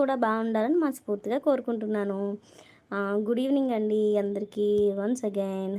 కూడా బాగుండాలని మనస్ఫూర్తిగా కోరుకుంటున్నాను. గుడ్ ఈవినింగ్ అండి అందరికీ once again.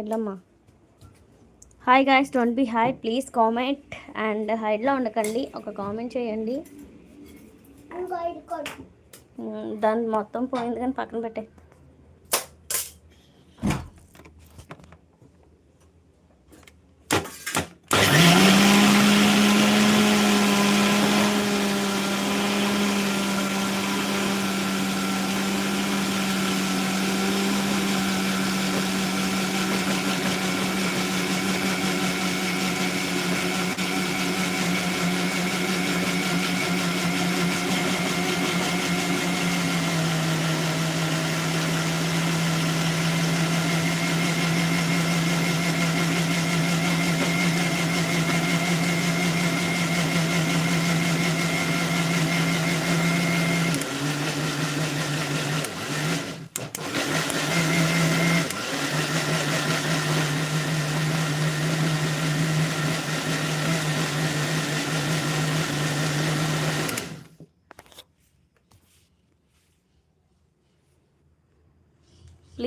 ఎట్లమ్మా hi guys don't be hi please comment and హైడ్లో ఉండకండి ఒక కామెంట్ చేయండి. దాని మొత్తం పోయింది కానీ పక్కన పెట్టే.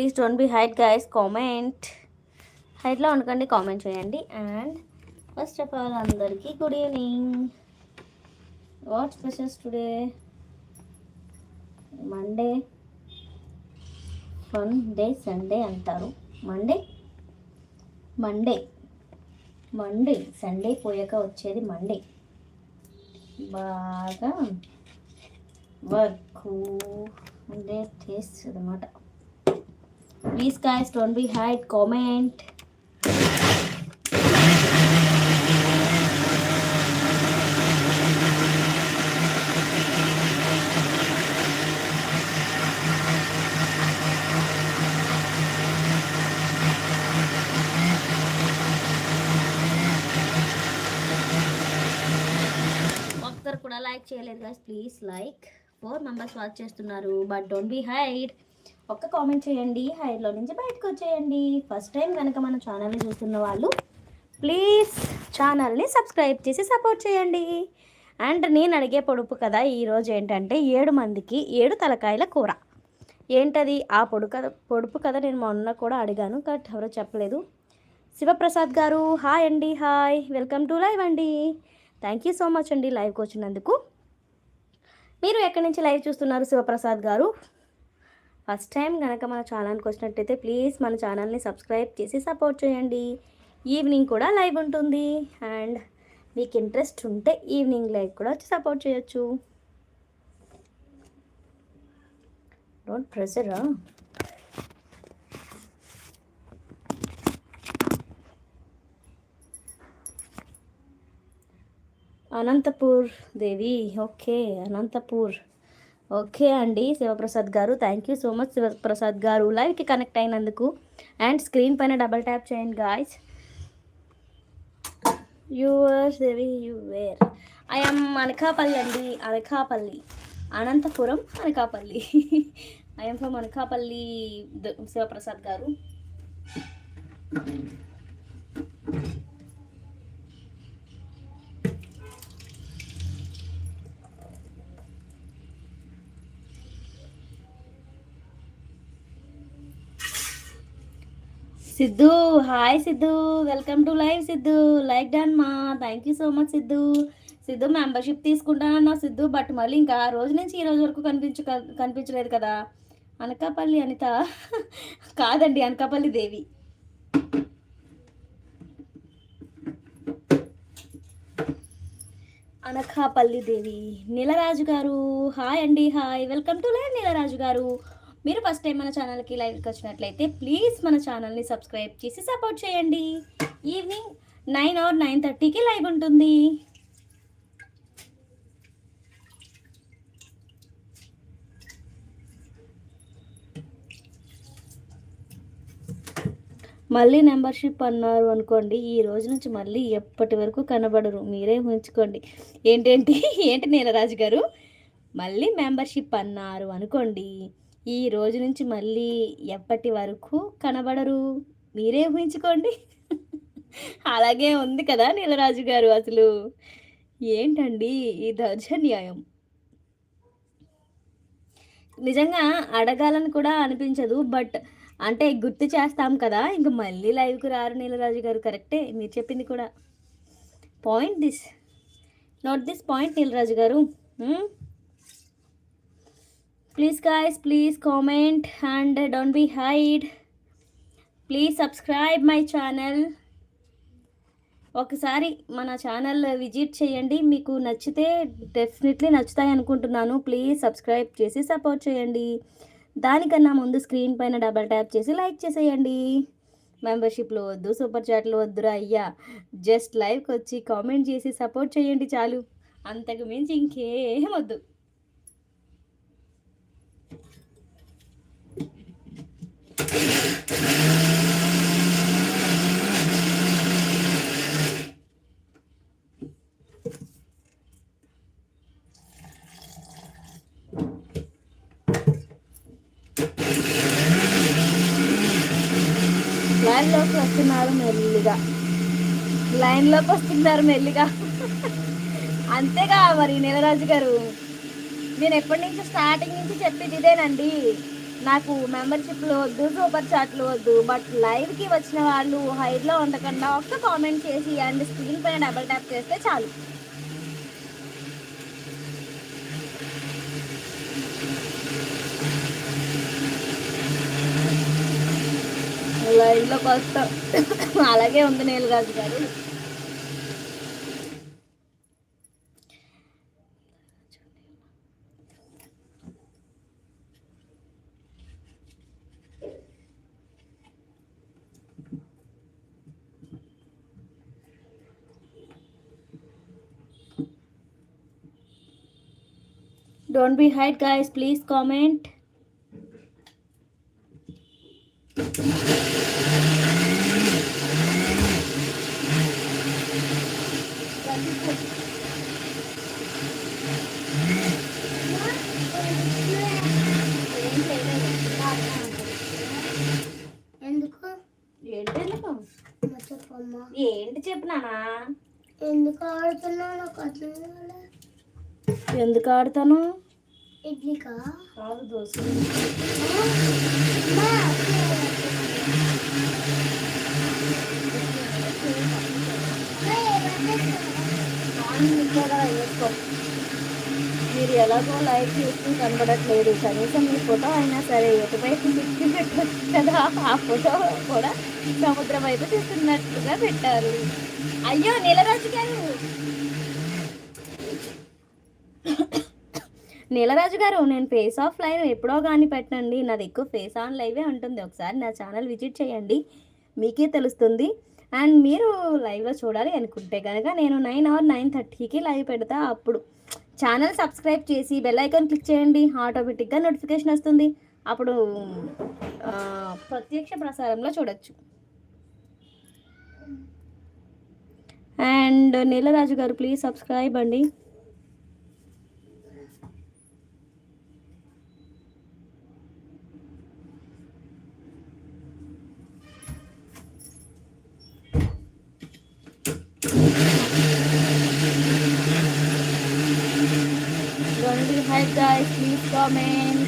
Please don't be hide guys comment. హైట్లో ఉండకండి కామెంట్ చేయండి. అండ్ ఫస్ట్ ఆఫ్ ఆల్ అందరికీ good evening. What specials today? Monday. Fun day Sunday అంటారు. మండే? మండే. మండే. సండే పోయాక వచ్చేది మండే. బాగా వర్క్. అంటే టేస్ట్ అనమాట please guys don't be hide comment. కూడా లైక్ చేయలేదు guys please like four members watch చేస్తున్నారు బట్ డోంట్ బి హైడ్ ఒక్క కామెంట్ చేయండి హైర్లో నుంచి బయటకు వచ్చేయండి. ఫస్ట్ టైం కనుక మన ఛానల్ని చూస్తున్న వాళ్ళు ప్లీజ్ ఛానల్ని సబ్స్క్రైబ్ చేసి సపోర్ట్ చేయండి. అండ్ నేను అడిగే పొడుపు కదా ఈరోజు ఏంటంటే ఏడు మందికి ఏడు తలకాయల కూర. ఏంటది? ఆ పొడు కథ పొడుపు కథ నేను మొన్న కూడా అడిగాను బట్ ఎవరో చెప్పలేదు. శివప్రసాద్ గారు హాయ్ అండి హాయ్ వెల్కమ్ టు లైవ్ అండి. థ్యాంక్ యూ సో మచ్ అండి లైవ్కి వచ్చినందుకు. మీరు ఎక్కడి నుంచి లైవ్ చూస్తున్నారు శివప్రసాద్ గారు? ఫస్ట్ టైం కనుక మన ఛానల్కి వచ్చినట్టయితే ప్లీజ్ మన ఛానల్ని సబ్స్క్రైబ్ చేసి సపోర్ట్ చేయండి. ఈవినింగ్ కూడా లైవ్ ఉంటుంది. అండ్ మీకు ఇంట్రెస్ట్ ఉంటే ఈవినింగ్ లైవ్ కూడా వచ్చి సపోర్ట్ చేయొచ్చు. డోంట్ ప్రెషరా అనంతపూర్ దేవి ఓకే అనంతపూర్. ఓకే అండి. శివప్రసాద్ గారు thank you so much Shivaprasad గారు లైవ్కి కనెక్ట్ అయినందుకు. అండ్ స్క్రీన్ పైన డబల్ ట్యాప్ చేయండి guys yours Devi you where I'm Anakapalli అండి. అనకాపల్లి. అనంతపురం అనకాపల్లి. ఐఎమ్ ఫ్రమ్ అనకాపల్లి శివప్రసాద్ గారు. Siddhu. Hi Siddhu. Welcome to live Siddhu. Like done మా. Thank you so much Siddhu. Siddhu membership తీసుకుంటానన్నా Siddhu but మళ్ళీ ఇంకా ఆ రోజు నుంచి ఈ రోజు వరకు కనిపించు కనిపించలేదు కదా. అనకాపల్లి అనిత. కాదండి అనకాపల్లి దేవి. అనకాపల్లి దేవి. నీలరాజు గారు. హాయ్ అండి hi welcome to live Neelaraju గారు. మీరు ఫస్ట్ టైం మన ఛానల్కి లైవ్కి వచ్చినట్లయితే ప్లీజ్ మన ఛానల్ని సబ్స్క్రైబ్ చేసి సపోర్ట్ చేయండి. ఈవినింగ్ నైన్ ఆర్ నైన్ థర్టీకి లైవ్ ఉంటుంది. మళ్ళీ మెంబర్షిప్ అన్నారు అనుకోండి ఈ రోజు నుంచి మళ్ళీ ఎప్పటి వరకు కనబడరు మీరే ఉంచుకోండి ఏంటేంటి? ఏంటి నీలరాజు గారు? మళ్ళీ మెంబర్షిప్ అన్నారు అనుకోండి. ఈ రోజు నుంచి మళ్ళీ ఎప్పటి వరకు కనబడరు? మీరే ఊహించుకోండి. అలాగే ఉంది కదా నీలరాజు గారు అసలు. ఏంటండి ఈ దౌర్జన్యాయం? నిజంగా అడగాలని కూడా అనిపించదు బట్ అంటే గుర్తు చేస్తాం కదా ఇంక మళ్ళీ లైవ్కి రారు నీలరాజు గారు కరెక్టే? మీరు చెప్పింది కూడా. Point this. Not this point Neelaraju గారు. Please guys please comment and don't be hide please subscribe my channel ఒకసారి మన ఛానల్ విజిట్ చేయండి. మీకు నచ్చితే డెఫినెట్లీ నచ్చుతాయి అనుకుంటున్నాను. ప్లీజ్ సబ్స్క్రైబ్ చేసి సపోర్ట్ చేయండి. దానికన్నా ముందు స్క్రీన్ పైన డబల్ ట్యాప్ చేసి లైక్ చేసేయండి. మెంబర్షిప్లో వద్దు సూపర్ చాట్లు వద్దురా అయ్యా. జస్ట్ లైవ్కి వచ్చి కామెంట్ చేసి సపోర్ట్ చేయండి చాలు. అంతకు మించి ఇంకేం వద్దు లైన్లోకి వస్తున్నారు మెల్లిగా. లైన్లోకి వస్తున్నారు మెల్లిగా. అంతేగా మరి నీలరాజు గారు. నేను ఎప్పటి నుంచి స్టార్టింగ్ నుంచి చెప్పేది ఇదేనండి. నాకు మెంబర్షిప్లు వద్దు సూపర్ చాట్లు వద్దు బట్ లైవ్కి వచ్చిన వాళ్ళు హైట్లో ఉండకుండా ఒక్క కామెంట్ చేసి అండ్ స్క్రీన్ పైన డబల్ ట్యాప్ చేస్తే చాలు. లైవ్లోకి వస్తాం అలాగే ఉంది నీలరాజు గారు Don't be hide, guys. Please comment. ఎందుకు ఆడతాను ఇడ్లీకా? కాదు దోశ. అమ్మా, మీరు ఎలాగో లైవ్ చూస్తూ కనబడట్లేదు. కనీసం మీ ఫోటో అయినా సరే ఎటువైపు తిప్పి పెట్టచ్చు కదా. ఆ ఫోటో కూడా సముద్రం వైపు చూస్తున్నట్లుగా పెట్టారు. అయ్యో నీలరాజు గారు! నీలరాజు గారు నేను ఫేస్ ఆఫ్ లైవ్ ఎప్పుడో కానీ పెట్టండి నాది ఎక్కువ ఫేస్ ఆన్ లైవే ఉంటుంది. ఒకసారి నా ఛానల్ విజిట్ చేయండి. మీకే తెలుస్తుంది. అండ్ మీరు లైవ్లో చూడాలి అనుకుంటే కనుక నేను నైన్ ఆర్ నైన్ థర్టీకి లైవ్ పెడతా అప్పుడు. ఛానల్ సబ్స్క్రైబ్ చేసి బెల్ ఐకాన్ క్లిక్ చేయండి. ఆటోమేటిక్గా నోటిఫికేషన్ వస్తుంది. అప్పుడు ప్రత్యక్ష ప్రసారంలో చూడొచ్చు. అండ్ నీలరాజు గారు ప్లీజ్ సబ్స్క్రైబ్ అండి Don't be hype guys, please comment.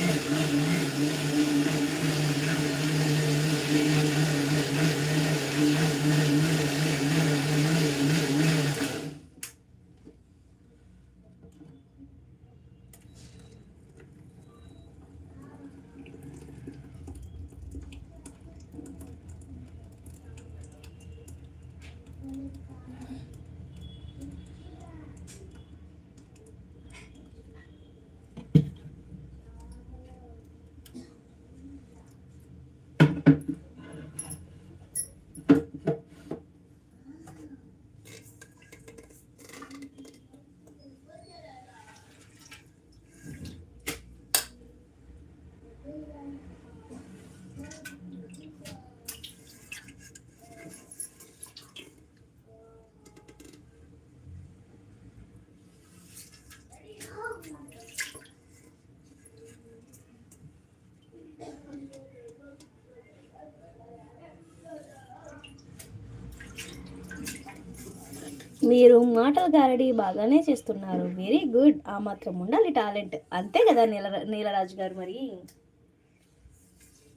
మీరు మాటలు గారడి బాగానే చేస్తున్నారు. వెరీ గుడ్ ఆ మాత్రం ఉండాలి టాలెంట్ అంతే కదా నీల నీలరాజు గారు మరి.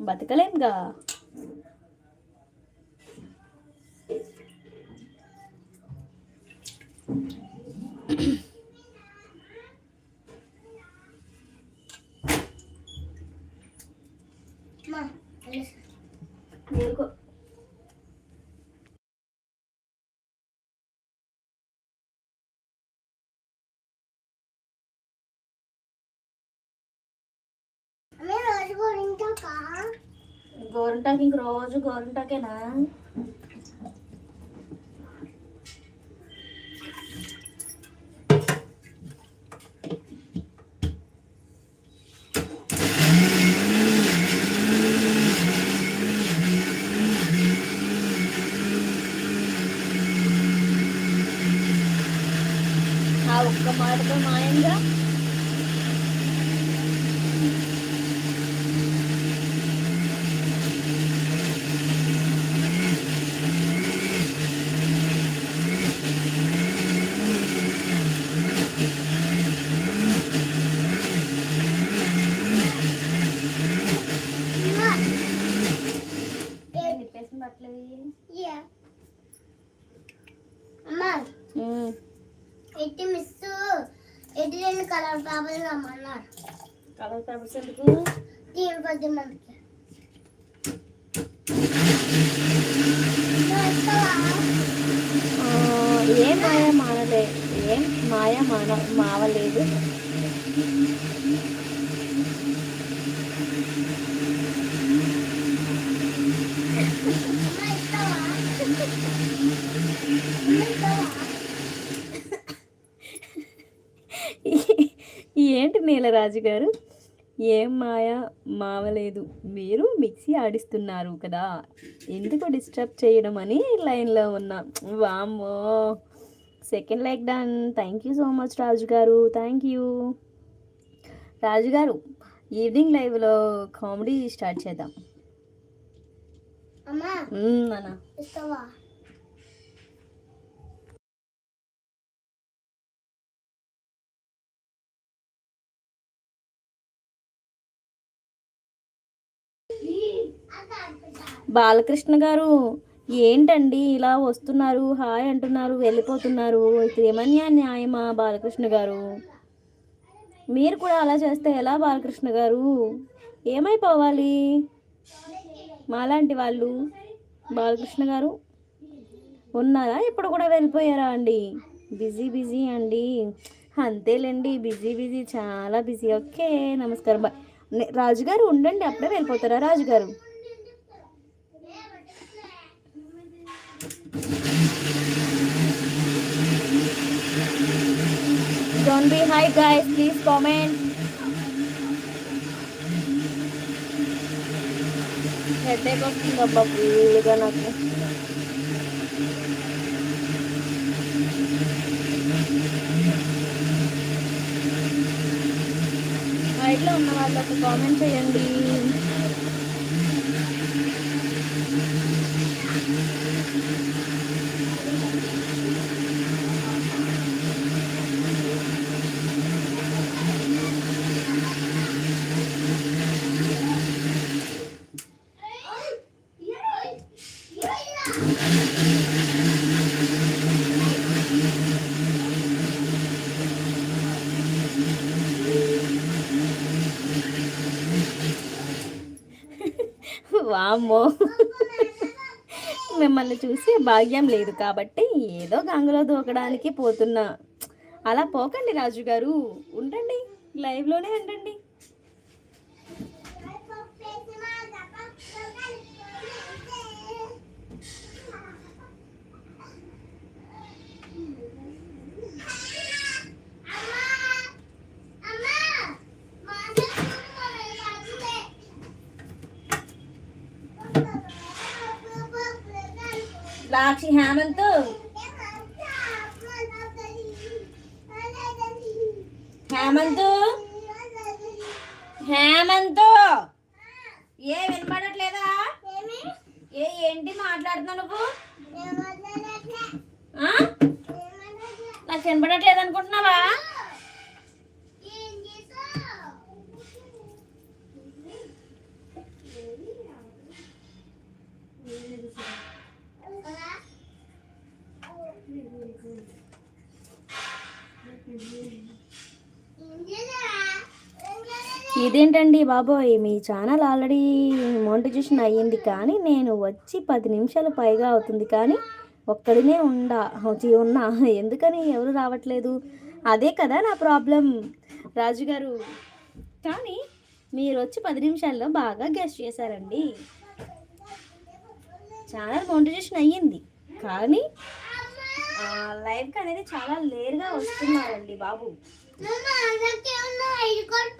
బతకలేంగా గోరింటాకి ఇంక రోజు గోరింటాకేనా ఆ ఒక్క మాటతో మాయంగా కొద్ది ఆ, ఏం మాయ మానలే ఏం మాయ మాన మావలేదు ఏంటి నీలరాజు గారు? ఏం మాయ మావలేదు. మీరు మిక్సీ ఆడిస్తున్నారు కదా. ఎందుకు డిస్టర్బ్ చేయడం అని లైన్లో ఉన్నా. వామ్మో. Second like done. Thank you so much Raju గారు. Thank you. రాజు గారు ఈవినింగ్ లైవ్లో కామెడీ స్టార్ట్ చేద్దాం. అన్న బాలకృష్ణ గారు ఏంటండి ఇలా వస్తున్నారు హాయ్ అంటున్నారు వెళ్ళిపోతున్నారు ఇది ఏమన్యా న్యాయమా బాలకృష్ణ గారు? మీరు కూడా అలా చేస్తే ఎలా బాలకృష్ణ గారు? ఏమైపోవాలి? మాలాంటి వాళ్ళు బాలకృష్ణ గారు ఉన్నారా? ఇప్పుడు కూడా వెళ్ళిపోయారా అండి? బిజీ బిజీ అండి. అంతేలేండి బిజీ బిజీ చాలా బిజీ. ఓకే నమస్కారం. బాయ్ రాజుగారు ఉండండి అప్పుడే వెళ్ళిపోతారా రాజుగారు Don't be high, guys. Please comment. Headache వస్తుంది అబ్బా ఫుల్గా నాకు సైడ్లో ఉన్న వాళ్ళు ఒక కామెంట్ చేయండి. అమ్మో. మిమ్మల్ని చూసి భాగ్యం లేదు కాబట్టి ఏదో గంగలో దూకడానికి పోతున్నా. అలా పోకండి రాజు గారు ఉండండి. లైవ్లోనే ఉండండి. రాక్షి హేమంత్ హేమంత్ బాబోయ్ మీ ఛానల్ ఆల్రెడీ మోనిటైజేషన్ అయ్యింది కానీ నేను వచ్చి పది నిమిషాలు పైగా అవుతుంది కానీ ఒక్కడినే ఉండా వచ్చి ఉన్నా. ఎందుకని ఎవరు రావట్లేదు? అదే కదా నా ప్రాబ్లం. రాజుగారు కానీ మీరు వచ్చి పది నిమిషాల్లో బాగా గెస్ట్ చేశారండి. ఛానల్ మోనిటైజేషన్ అయ్యింది కానీ లైవ్కి అనేది చాలా లేరుగా వస్తున్నారండి బాబు.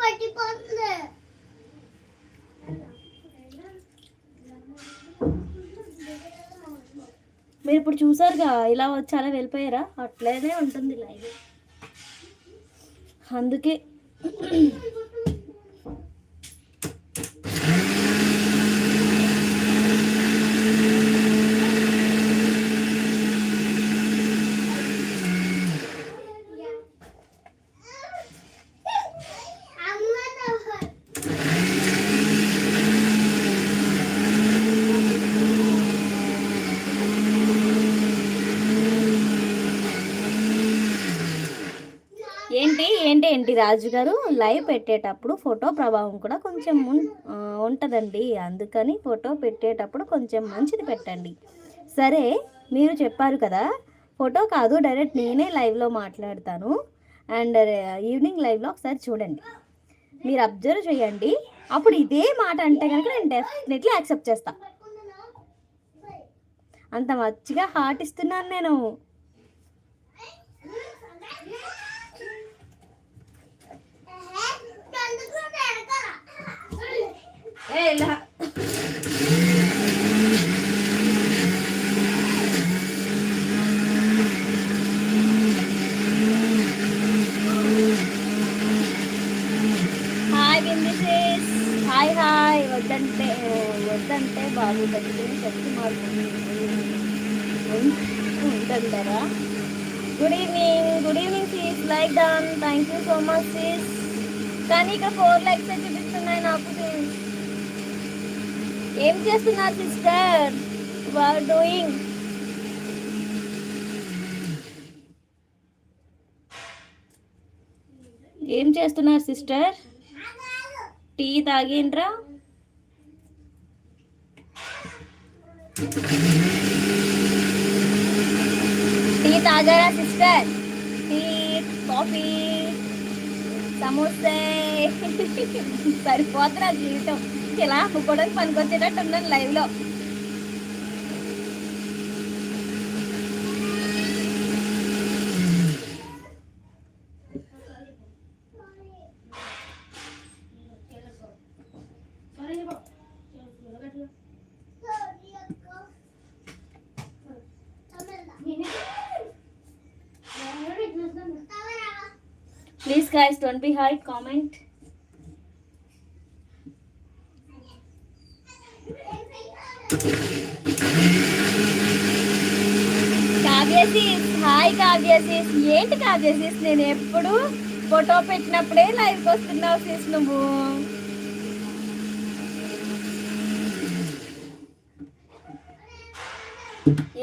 పట్టిపోతుంది. మీరు ఇప్పుడు చూసారుగా ఇలా వచ్చి అలా వెళ్ళిపోయారా? అట్లనే ఉంటుంది లైవ్ అందుకే అమ్మ ఏంటి రాజుగారు రాజు గారు లైవ్ పెట్టేటప్పుడు ఫోటో ప్రభావం కూడా కొంచెం ఉంటుందండి. అందుకని ఫోటో పెట్టేటప్పుడు కొంచెం మంచిది పెట్టండి. సరే మీరు చెప్పారు కదా ఫోటో కాదు డైరెక్ట్ నేనే లైవ్లో మాట్లాడతాను. అండ్ ఈవినింగ్ లైవ్లో ఒకసారి చూడండి. మీరు అబ్జర్వ్ చేయండి. అప్పుడు ఇదే మాట అంటే కనుక నేను డెఫినెట్లీ యాక్సెప్ట్ చేస్తాను అంత మంచిగా హార్ట్ ఇస్తున్నాను నేను. ఏ ఇలా హాయ్ బిందిసేస్ హాయ్ హాయ్ వద్దంటే వద్దంటే బాబు దగ్గర శక్తి మారుతుంది ఉంటుందరా good evening good evening sis like done thank you so much sis కానీ ఇక్కడ ఫోర్ లైక్స్ చూపిస్తున్నాయి నాకు sis. ఏం చేస్తున్నారు సిస్టర్? వార్ డూయింగ్ ఏం చేస్తున్నారు సిస్టర్? టీ తాగేంట్రా టీ తాగారా సిస్టర్? టీ కాఫీ సమోసే. సరిపోతున్నా జీవితం. ఇలా అమ్ముకోవడానికి పనికొచ్చేటట్టు ఉన్నాను లైవ్లో. Please guys don't be hi కావ్యశీస్ hi కావ్యసీస్. ఏంటి కావ్యశీస్ నేను ఎప్పుడు ఫోటో పెట్టినప్పుడే లైవ్ వస్తున్నావు సీస్ నువ్వు.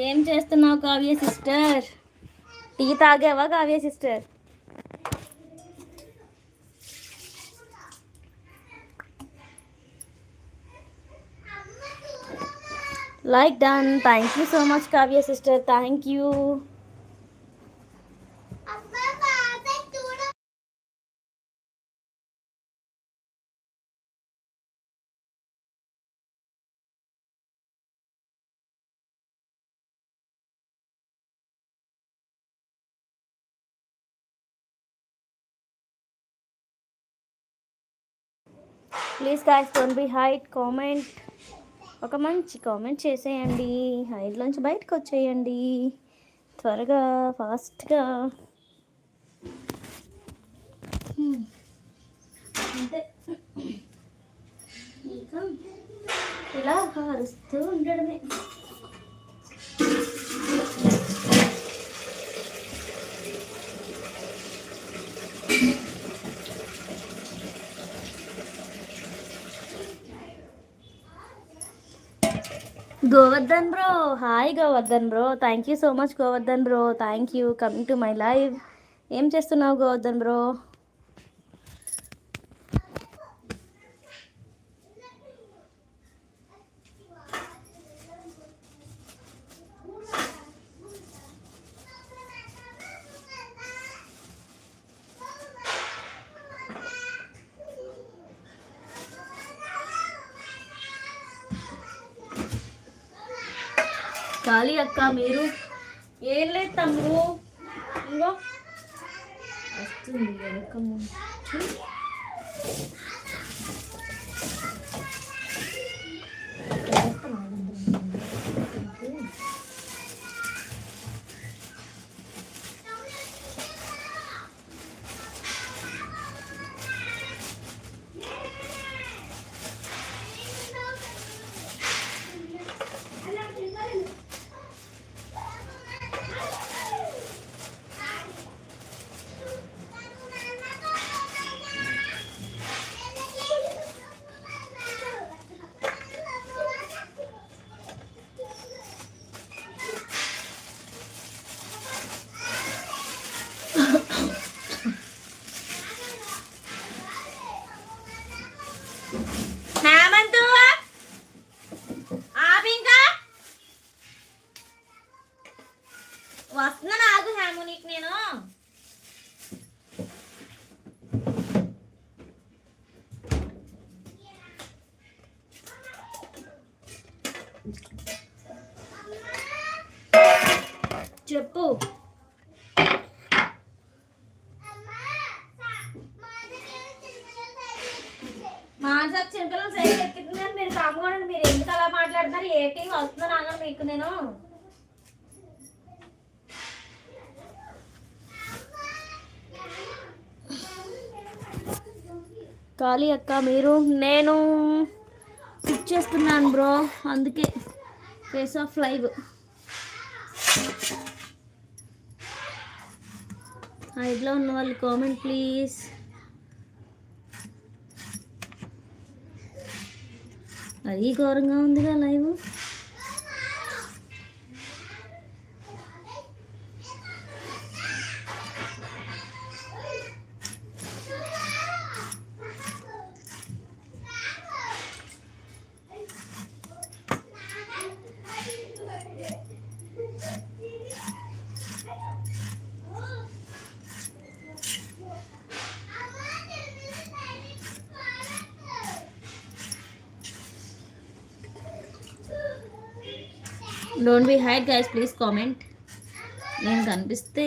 ఏం చేస్తున్నావు Kavya sister tea తాగేవా Kavya sister Like done. Thank you so much, Kavya sister. Thank you. Please guys don't be hide, comment. ఒక మంచి కామెంట్ చేసేయండి. హైట్లోంచి బయటకు వచ్చేయండి. త్వరగా ఫాస్ట్గా. అంతే ఇంకా ఇలా అరుస్తూ ఉండడమే. Govardhan bro hi Govardhan bro thank you so much Govardhan bro thank you coming to my live ఏం చేస్తున్నావు గోవర్ధన్ బ్రో ఖాళీ అక్క మీరు. ఏం లేదు తమ్ముడు. ఇంకో వస్తుంది వెనక ఖాళీ అక్క మీరు నేను పిక్ చేస్తున్నాను బ్రో. అందుకే ఫేస్ ఆఫ్ లైవ్ హైట్లో ఉన్న వాళ్ళు కామెంట్ ప్లీజ్ అది ఘోరంగా ఉందిగా live don't be hide guys please comment నేను కనిపిస్తే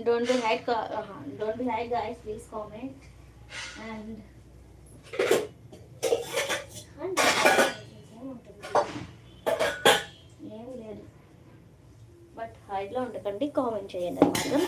don't be hide co- uh, don't be hide guys please comment and and ఏం లేదు బట్ హైడ్లో ఉండకండి కామెంట్ చేయండి అది మాత్రం